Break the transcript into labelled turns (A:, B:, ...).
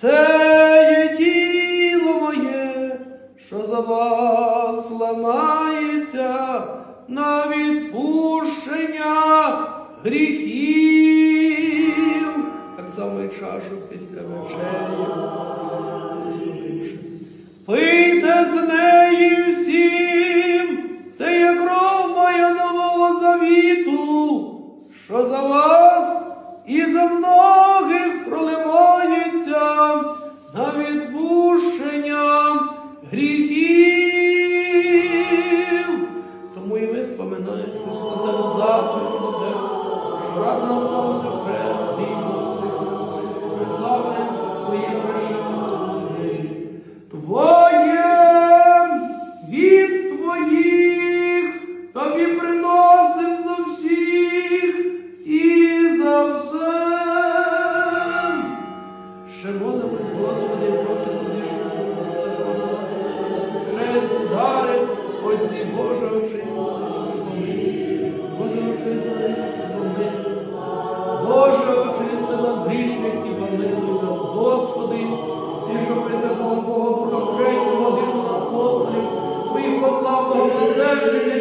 A: Це є тіло моє, що за вас ламається на відпущення гріхів, так само і чашу після вечері. Пийте з неї всім, це є кров моя нового завіту, що за вас і за мною. Гріхів. Тому і ви споминаєте, що сказав заповідь що рад настався пред славне Твоє пришестя. Твоє від Твоїх тобі приносим за всіх і за все. Ще молимось, Господи, просимо зійшли Lord.